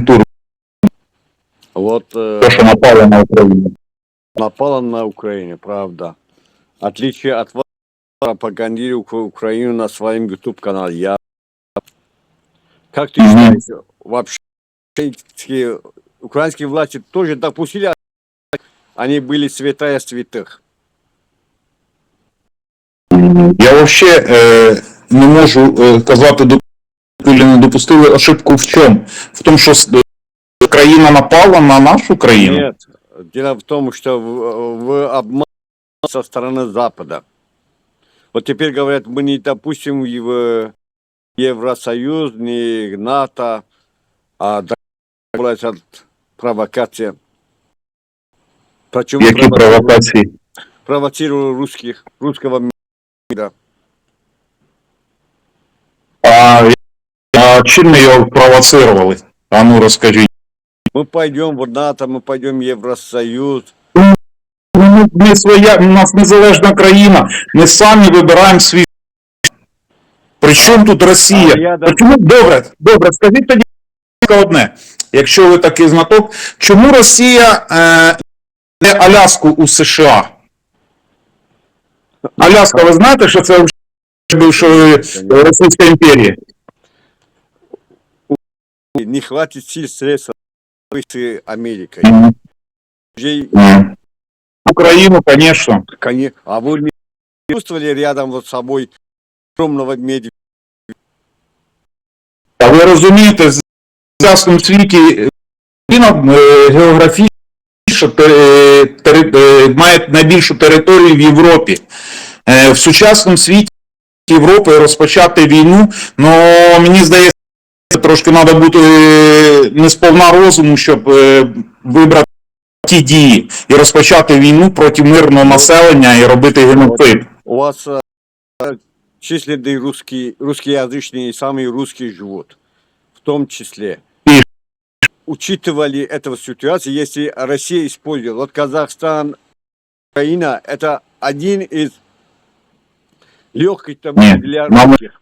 тур, Вот э, то, що напало на Україну. напала на Украине, правда. Отличие от вас, пропагандируя Ук- Украину на своем YouTube-канале. Я... Как ты считаешь, вообще украинские власти тоже допустили, они были святая святых? Я взагалі е, не можу е, казати, не допустили ошибку в чому? В тому, що с- е, країна напала на нашу країну. Нет. Дело в том, что в, в обман со стороны Запада. Вот теперь говорят, мы не допустим и в Евросоюз, ни НАТО, а добавилась от провокация. Почему Які прово- провокації? провоцировали русских, русского мира? А, а ми його провоцировали? А ну розкажіть. Мы пойдем в НАТО, мы пойдем в Евросоюз. Ну, Ми своя, у нас незалежна країна, ми самі вибираємо свій. При чому тут Росія? А я да- Чому добре, добре, скажіть тоді одне, якщо ви такий знаток, чому Росія е, не Аляску у США? Аляска, ви знаєте, що це бившої е, Російська імперія? Не хватит сил средств с Америкой. Мгм. Людей, Мгм. Україну, звісно. коне- А вы не чувствовали рядом вот с собой огромного медведя? А ви розумієте, в сучасному світі Україна е, географічно те- тери- е, має найбільшу територію в Європі. Е, В сучасному світі Європи розпочати війну, ну мені здається, трошки треба бути е, не сповна розуму, щоб е, вибрати ті дії і розпочати війну проти мирного населення і робити геноцид. У вас э, численные русские, русскоязычные и самые русские живут. В том числе. И- Учитывали эту ситуацию, если Россия использует. Вот Казахстан, Украина, это один из легких там Нет, для нам- русских.